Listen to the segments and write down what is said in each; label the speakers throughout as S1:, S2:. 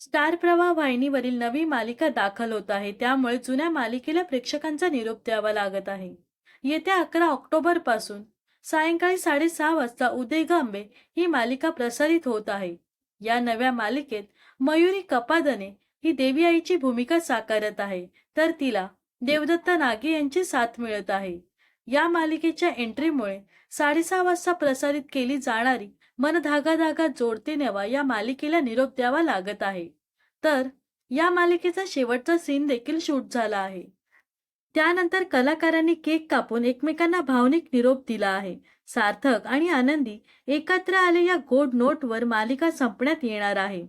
S1: Star प्रवाह वाहिनीवरील नवी मालिका दाखल होत आहे. त्यामुळे जुन्या मालिकेला प्रेक्षकांचा निरोप द्यावा लागत आहे. येत्या अकरा ऑक्टोबरपासून सायंकाळी साडेसहा वाजता उदय गांबे ही मालिका प्रसारित होत आहे. या नव्या मालिकेत मयुरी कपादने ही देवी आईची भूमिका साकारत आहे. तर तिला देवदत्ता नागे यांची साथ मिळत आहे. या मालिकेच्या एंट्रीमुळे साडेसहा वाजता प्रसारित केली जाणारी मन धागा धागा जोडते नेवा या मालिकेला निरोप द्यावा लागत आहे. तर या मालिकेचा शेवटचा सीन देखील शूट झाला आहे. त्यानंतर कलाकारांनी केक कापून एकमेकांना भावनिक निरोप दिला आहे. सार्थक आणि आनंदी एकत्र आले या गोड नोटवर मालिका संपण्यात येणार आहे.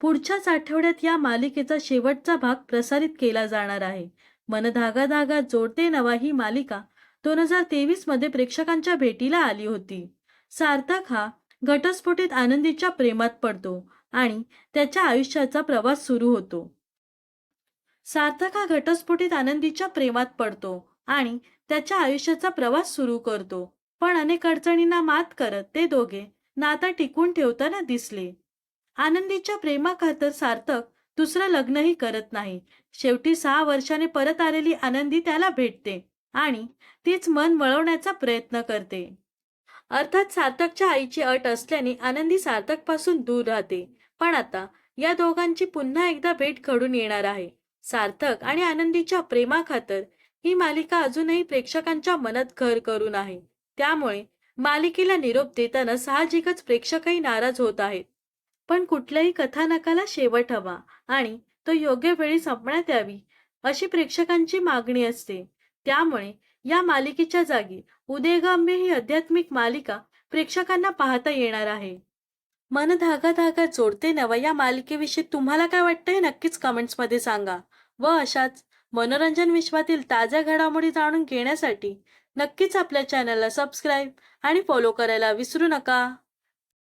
S1: पुढच्याच आठवड्यात या मालिकेचा शेवटचा भाग प्रसारित केला जाणार आहे. मन धागा धागा जोडते नवा ही मालिका दोन हजार तेवीसमध्ये प्रेक्षकांच्या भेटीला आली होती. सार्थक हा घटस्फोटीत आनंदीच्या प्रेमात पडतो आणि त्याच्या आयुष्याचा प्रवास सुरू होतो. सार्थक हा घटस्फोटीत आनंदीच्या प्रेमात पडतो आणि त्याच्या आयुष्याचा प्रवास सुरू करतो. पण अनेक अडचणींना मात करत ते दोघे नातं टिकून ठेवताना दिसले. आनंदीच्या प्रेमाखातर सार्थक दुसरं लग्नही करत नाही. शेवटी सहा वर्षाने परत आलेली आनंदी त्याला भेटते आणि तीच मन वळवण्याचा प्रयत्न करते. अर्थात सार्थकच्या आईची अट असल्याने आनंदी सार्थकपासून दूर राहते. पण आता या दोघांची पुन्हा एकदा भेट घडून येणार आहे. सार्थक आणि आनंदीच्या प्रेमाखातर ही मालिका अजूनही प्रेक्षकांच्या मनात घर करून आहे. त्यामुळे मालिकेला निरोप देताना साहजिकच प्रेक्षकही नाराज होत आहेत. पण कुठल्याही कथानकाला शेवट हवा आणि तो योग्य वेळी संपण्यात यावी अशी प्रेक्षकांची मागणी असते. त्यामुळे या मालिकेच्या जागी उदयगाम्य ही आध्यात्मिक मालिका प्रेक्षकांना पाहता येणार आहे. मन धागा धागा जोडते नवा या मालिकेविषयी तुम्हाला काय वाटतं हे नक्कीच कमेंट्समध्ये सांगा व अशाच मनोरंजन विश्वातील ताज्या घडामोडी जाणून घेण्यासाठी नक्कीच आपल्या चॅनलला सबस्क्राईब आणि फॉलो करायला विसरू नका.